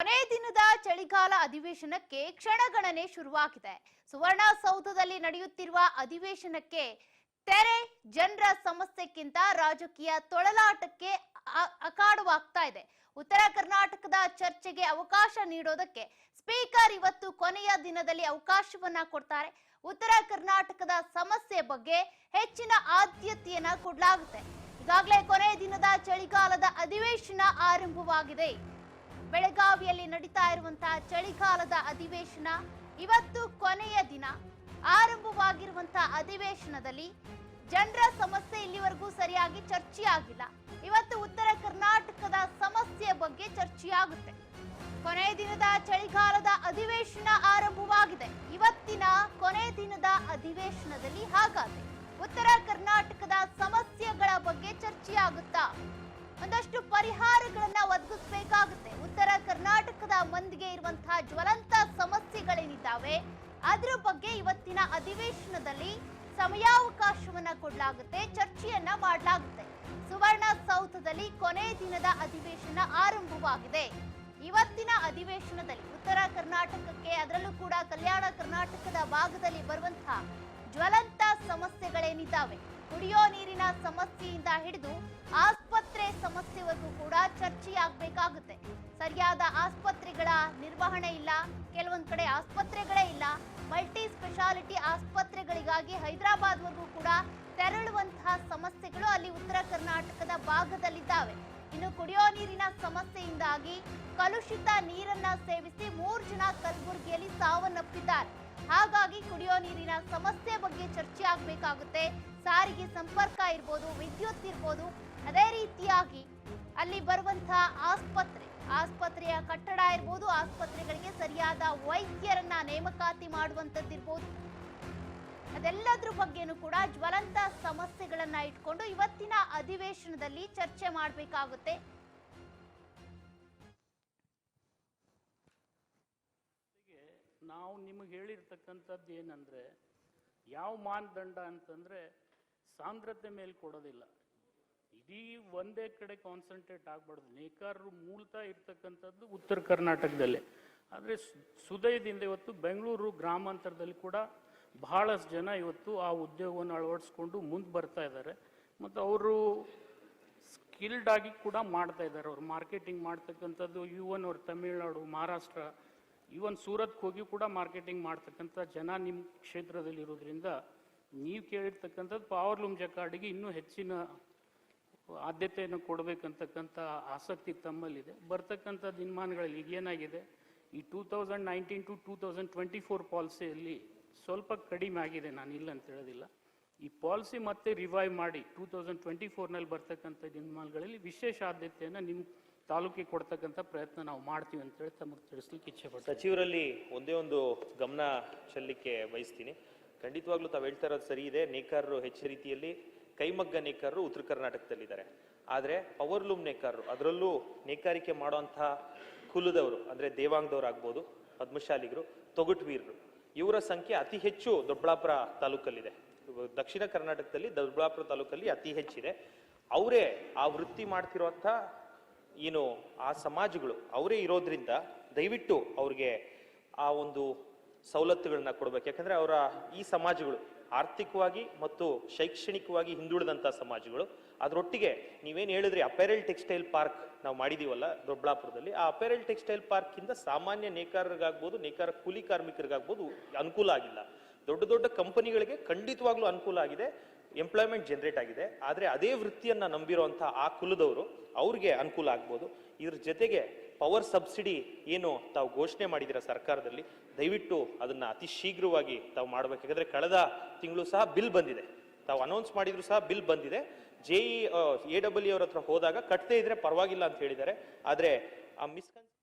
ಕೊನೆ ದಿನದ ಚಳಿಗಾಲ ಅಧಿವೇಶನಕ್ಕೆ ಕ್ಷಣಗಣನೆ ಶುರುವಾಗಿದೆ. ಸುವರ್ಣಸೌಧದಲ್ಲಿ ನಡೆಯುತ್ತಿರುವ ಅಧಿವೇಶನಕ್ಕೆ ತೆರೆ ಜನರ ಸಮಸ್ಯೆಕ್ಕಿಂತ ರಾಜಕೀಯ ತೊಳಲಾಟಕ್ಕೆ ಅ- ಅಖಾಡವಾಗ್ತಾ ಇದೆ. ಉತ್ತರ ಕರ್ನಾಟಕದ ಚರ್ಚೆಗೆ ಅವಕಾಶ ನೀಡೋದಕ್ಕೆ ಸ್ಪೀಕರ್ ಇವತ್ತು ಕೊನೆಯ ದಿನದಲ್ಲಿ ಅವಕಾಶವನ್ನ ಕೊಡ್ತಾರೆ. ಉತ್ತರ ಕರ್ನಾಟಕದ ಸಮಸ್ಯೆ ಬಗ್ಗೆ ಹೆಚ್ಚಿನ ಆದ್ಯತೆಯನ್ನ ಕೊಡಲಾಗುತ್ತೆ. ಈಗಾಗಲೇ ಕೊನೆಯ ದಿನದ ಚಳಿಗಾಲದ ಅಧಿವೇಶನ ಆರಂಭವಾಗಿದೆ. ಬೆಳಗಾವಿಯಲ್ಲಿ ನಡೀತಾ ಇರುವಂತಹ ಚಳಿಗಾಲದ ಅಧಿವೇಶನ ಇವತ್ತು ಕೊನೆಯ ದಿನ. ಆರಂಭವಾಗಿರುವಂತಹ ಅಧಿವೇಶನದಲ್ಲಿ ಜನರ ಸಮಸ್ಯೆ ಇಲ್ಲಿವರೆಗೂ ಸರಿಯಾಗಿ ಚರ್ಚೆಯಾಗಿಲ್ಲ. ಇವತ್ತು ಉತ್ತರ ಕರ್ನಾಟಕದ ಸಮಸ್ಯೆ ಬಗ್ಗೆ ಚರ್ಚೆಯಾಗುತ್ತೆ. ಕೊನೆಯ ದಿನದ ಚಳಿಗಾಲದ ಅಧಿವೇಶನ ಆರಂಭವಾಗಿದೆ. ಇವತ್ತಿನ ಕೊನೆ ದಿನದ ಅಧಿವೇಶನದಲ್ಲಿ ಹಾಗಾದ್ರೆ ಉತ್ತರ ಕರ್ನಾಟಕದ ಸಮಸ್ಯೆಗಳ ಬಗ್ಗೆ ಚರ್ಚೆಯಾಗುತ್ತಾ? ಒಂದಷ್ಟು ಪರಿಹಾರಗಳನ್ನ ಒದಗಿಸಬೇಕಾಗುತ್ತೆ. ಕರ್ನಾಟಕದ ಮಂದಿಗೆ ಇರುವಂತಹ ಜ್ವಲಂತ ಸಮಸ್ಯೆಗಳೇನಿದ್ದಾವೆ, ಅದರ ಬಗ್ಗೆ ಇವತ್ತಿನ ಅಧಿವೇಶನದಲ್ಲಿ ಸಮಯಾವಕಾಶವನ್ನ ಕೊಡಲಾಗುತ್ತೆ, ಚರ್ಚೆಯನ್ನ ಮಾಡಲಾಗುತ್ತೆ. ಸುವರ್ಣ ಸೌಧದಲ್ಲಿ ಕೊನೆ ದಿನದ ಅಧಿವೇಶನ ಆರಂಭವಾಗಿದೆ. ಇವತ್ತಿನ ಅಧಿವೇಶನದಲ್ಲಿ ಉತ್ತರ ಕರ್ನಾಟಕಕ್ಕೆ, ಅದರಲ್ಲೂ ಕೂಡ ಕಲ್ಯಾಣ ಕರ್ನಾಟಕದ ಭಾಗದಲ್ಲಿ ಬರುವಂತಹ ಜ್ವಲಂತ ಸಮಸ್ಯೆಗಳೇನಿದ್ದಾವೆ, ಕುಡಿಯೋ ನೀರಿನ ಸಮಸ್ಯೆಯಿಂದ ಹಿಡಿದು ಆಸ್ಪತ್ರೆ ಸಮಸ್ಯೆವರೆಗೂ ಕೂಡ ಚರ್ಚೆಯಾಗಬೇಕಾಗುತ್ತೆ. ಸರಿಯಾದ ಆಸ್ಪತ್ರೆಗಳ ನಿರ್ವಹಣೆ ಇಲ್ಲ. ಕೆಲವೊಂದ್ ಕಡೆ ಆಸ್ಪತ್ರೆಗಳೇ ಇಲ್ಲ. ಮಲ್ಟಿ ಸ್ಪೆಷಾಲಿಟಿ ಆಸ್ಪತ್ರೆಗಳಿಗಾಗಿ ಹೈದರಾಬಾದ್ವರೆಗೂ ಕೂಡ ತೆರಳುವಂತಹ ಸಮಸ್ಯೆಗಳು ಅಲ್ಲಿ ಉತ್ತರ ಕರ್ನಾಟಕದ ಭಾಗದಲ್ಲಿದ್ದಾವೆ. ಇನ್ನು ಕುಡಿಯೋ ನೀರಿನ ಸಮಸ್ಯೆಯಿಂದಾಗಿ ಕಲುಷಿತ ನೀರನ್ನ ಸೇವಿಸಿ ಮೂರು ಜನ ಕಲಬುರಗಿಯಲ್ಲಿ ಸಾವನ್ನಪ್ಪಿದ್ದಾರೆ. ಹಾಗಾಗಿ ಕುಡಿಯೋ ನೀರಿನ ಸಮಸ್ಯೆ ಬಗ್ಗೆ ಚರ್ಚೆ ಆಗಬೇಕಾಗುತ್ತೆ. ಸಾರಿಗೆ ಸಂಪರ್ಕ ಇರ್ಬೋದು, ವಿದ್ಯುತ್ ಇರ್ಬೋದು, ಅದೇ ರೀತಿಯಾಗಿ ಅಲ್ಲಿ ಬರುವಂತಹ ಆಸ್ಪತ್ರೆ, ಆಸ್ಪತ್ರೆಯ ಕಟ್ಟಡ ಇರ್ಬೋದು, ಆಸ್ಪತ್ರೆಗಳಿಗೆ ಸರಿಯಾದ ವೈದ್ಯರನ್ನ ನೇಮಕಾತಿ ಮಾಡುವಂತದ್ದಿರ್ಬೋದು ಅದೆಲ್ಲದ್ರ ಬಗ್ಗೆನೂ ಕೂಡ ಜ್ವಲಂತ ಸಮಸ್ಯೆಗಳನ್ನ ಇಟ್ಕೊಂಡು ಇವತ್ತಿನ ಅಧಿವೇಶನದಲ್ಲಿ ಚರ್ಚೆ ಮಾಡಬೇಕಾಗುತ್ತೆ. ನಾವು ನಿಮಗೆ ಹೇಳಿರ್ತಕ್ಕಂಥದ್ದು ಏನಂದ್ರೆ, ಯಾವ ಮಾನದಂಡ ಅಂತಂದ್ರೆ ಸಾಂದ್ರತೆ ಮೇಲೆ ಕೊಡೋದಿಲ್ಲ. ಇಡೀ ಒಂದೇ ಕಡೆ ಕಾನ್ಸಂಟ್ರೇಟ್ ಆಗ್ಬಾರ್ದು. ನೇಕಾರರು ಮೂಲತಃ ಇರ್ತಕ್ಕಂಥದ್ದು ಉತ್ತರ ಕರ್ನಾಟಕದಲ್ಲೇ. ಆದರೆ ಸುದಯದಿಂದ ಇವತ್ತು ಬೆಂಗಳೂರು ಗ್ರಾಮಾಂತರದಲ್ಲಿ ಕೂಡ ಬಹಳಷ್ಟು ಜನ ಇವತ್ತು ಆ ಉದ್ಯೋಗವನ್ನು ಅಳವಡಿಸ್ಕೊಂಡು ಮುಂದೆ ಬರ್ತಾ ಇದ್ದಾರೆ. ಮತ್ತು ಅವರು ಸ್ಕಿಲ್ಡ್ ಆಗಿ ಕೂಡ ಮಾಡ್ತಾ ಇದ್ದಾರೆ. ಅವ್ರು ಮಾರ್ಕೆಟಿಂಗ್ ಮಾಡ್ತಕ್ಕಂಥದ್ದು ಇವನ್ ಅವ್ರು ತಮಿಳ್ನಾಡು, ಮಹಾರಾಷ್ಟ್ರ ಇವನ್ ಸೂರತ್ಗೆ ಹೋಗಿ ಕೂಡ ಮಾರ್ಕೆಟಿಂಗ್ ಮಾಡ್ತಕ್ಕಂಥ ಜನ ನಿಮ್ಮ ಕ್ಷೇತ್ರದಲ್ಲಿ ಇರೋದ್ರಿಂದ ನೀವು ಕೇಳಿರ್ತಕ್ಕಂಥದ್ದು ಪವರ್ ಲೂಮ್ ಜಕಾರ್ಡಿಗೆ ಇನ್ನೂ ಹೆಚ್ಚಿನ ಆದ್ಯತೆಯನ್ನು ಕೊಡಬೇಕಂತಕ್ಕಂಥ ಆಸಕ್ತಿ ತಮ್ಮಲ್ಲಿದೆ. ಬರ್ತಕ್ಕಂಥ ದಿನಮಾನಗಳಲ್ಲಿ ಈಗ ಏನಾಗಿದೆ? ಈ two thousand nineteen to two thousand twenty four ಪಾಲಿಸಿಯಲ್ಲಿ ಸ್ವಲ್ಪ ಕಡಿಮೆ ಆಗಿದೆ. ನಾನು ಇಲ್ಲ ಅಂತ ಹೇಳೋದಿಲ್ಲ. ಈ ಪಾಲಿಸಿ ಮತ್ತೆ ರಿವೈವ್ ಮಾಡಿ ಟೂ ತೌಸಂಡ್ ಟ್ವೆಂಟಿ ಫೋರ್ನಲ್ಲಿ ಬರ್ತಕ್ಕಂಥ ದಿನಮಾನಗಳಲ್ಲಿ ವಿಶೇಷ ಆದ್ಯತೆಯನ್ನು ನಿಮ್ಮ ತಾಲೂಕಿಗೆ ಕೊಡ್ತಕ್ಕಂಥ ಪ್ರಯತ್ನ ನಾವು ಮಾಡ್ತೀವಿ ಅಂತೇಳಿ ತಮಗೆ ತಿಳಿಸ್ಲಿಕ್ಕೆ ಇಚ್ಛೆ ಪಡ್ತೀನಿ. ಸಚಿವರಲ್ಲಿ ಒಂದೇ ಒಂದು ಗಮನ ಚೆಲ್ಲಲಿಕ್ಕೆ ಬಯಸ್ತೀನಿ ಖಂಡಿತವಾಗ್ಲೂ ತಾವು ಹೇಳ್ತಾ ಇರೋದು ಸರಿ ಇದೆ. ನೇಕಾರರು ಹೆಚ್ಚು ರೀತಿಯಲ್ಲಿ ಕೈಮಗ್ಗ ನೇಕಾರರು ಉತ್ತರ ಕರ್ನಾಟಕದಲ್ಲಿದ್ದಾರೆ. ಆದರೆ ಪವರ್ ಲೂಮ್ ನೇಕಾರರು ಅದರಲ್ಲೂ ನೇಕಾರಿಕೆ ಮಾಡುವಂಥ ಕುಲದವರು, ಅಂದರೆ ದೇವಾಂಗದವ್ರು ಆಗ್ಬೋದು, ಪದ್ಮಶಾಲಿಗರು, ತೊಗಟ್ವೀರರು, ಇವರ ಸಂಖ್ಯೆ ಅತಿ ಹೆಚ್ಚು ದೊಡ್ಡಬಳ್ಳಾಪುರ ತಾಲೂಕಲ್ಲಿದೆ. ದಕ್ಷಿಣ ಕರ್ನಾಟಕದಲ್ಲಿ ದೊಡ್ಡಬಳ್ಳಾಪುರ ತಾಲೂಕಲ್ಲಿ ಅತಿ ಹೆಚ್ಚಿದೆ. ಅವರೇ ಆ ವೃತ್ತಿ ಮಾಡ್ತಿರುವಂಥ ಏನು ಆ ಸಮಾಜಗಳು ಅವರೇ ಇರೋದ್ರಿಂದ ದಯವಿಟ್ಟು ಅವ್ರಿಗೆ ಆ ಒಂದು ಸವಲತ್ತುಗಳನ್ನ ಕೊಡ್ಬೇಕು. ಯಾಕಂದ್ರೆ ಅವರ ಈ ಸಮಾಜಗಳು ಆರ್ಥಿಕವಾಗಿ ಮತ್ತು ಶೈಕ್ಷಣಿಕವಾಗಿ ಹಿಂದುಳಿದಂಥ ಸಮಾಜಗಳು. ಅದರೊಟ್ಟಿಗೆ ನೀವೇನು ಹೇಳಿದ್ರಿ ಅಪೆರಲ್ ಟೆಕ್ಸ್ಟೈಲ್ ಪಾರ್ಕ್ ನಾವು ಮಾಡಿದೀವಲ್ಲ ದೊಡ್ಡಬಳ್ಳಾಪುರದಲ್ಲಿ. ಆ ಅಪೆರಲ್ ಟೆಕ್ಸ್ಟೈಲ್ ಪಾರ್ಕಿಂದ ಸಾಮಾನ್ಯ ನೇಕಾರರಿಗಾಗ್ಬೋದು, ನೇಕಾರ ಕೂಲಿ ಕಾರ್ಮಿಕರಿಗಾಗ್ಬೋದು ಅನುಕೂಲ ಆಗಿಲ್ಲ. ದೊಡ್ಡ ದೊಡ್ಡ ಕಂಪನಿಗಳಿಗೆ ಖಂಡಿತವಾಗ್ಲೂ ಅನುಕೂಲ ಆಗಿದೆ, ಎಂಪ್ಲಾಯ್ಮೆಂಟ್ ಜನರೇಟ್ ಆಗಿದೆ. ಆದರೆ ಅದೇ ವೃತ್ತಿಯನ್ನು ನಂಬಿರುವಂಥ ಆ ಕುಲದವರು ಅವ್ರಿಗೆ ಅನುಕೂಲ ಆಗ್ಬೋದು. ಇದ್ರ ಜೊತೆಗೆ ಪವರ್ ಸಬ್ಸಿಡಿ ಏನು ತಾವು ಘೋಷಣೆ ಮಾಡಿದಿರ ಸರ್ಕಾರದಲ್ಲಿ? ದಯವಿಟ್ಟು ಅದನ್ನ ಅತಿ ಶೀಘ್ರವಾಗಿ ತಾವು ಮಾಡಬೇಕು. ಕಳೆದ ತಿಂಗಳು ಸಹ ಬಿಲ್ ಬಂದಿದೆ. ತಾವು ಅನೌನ್ಸ್ ಮಾಡಿದ್ರು ಸಹ ಬಿಲ್ ಬಂದಿದೆ. ಜೆ ಇ ಎ ಡಬ್ಲ್ಯೂ ಅವ್ರ ಹತ್ರ ಹೋದಾಗ ಕಟ್ಟದೇ ಇದ್ರೆ ಪರವಾಗಿಲ್ಲ ಅಂತ ಹೇಳಿದ್ದಾರೆ. ಆದರೆ, ಆ ಮಿಸ್ಕನ್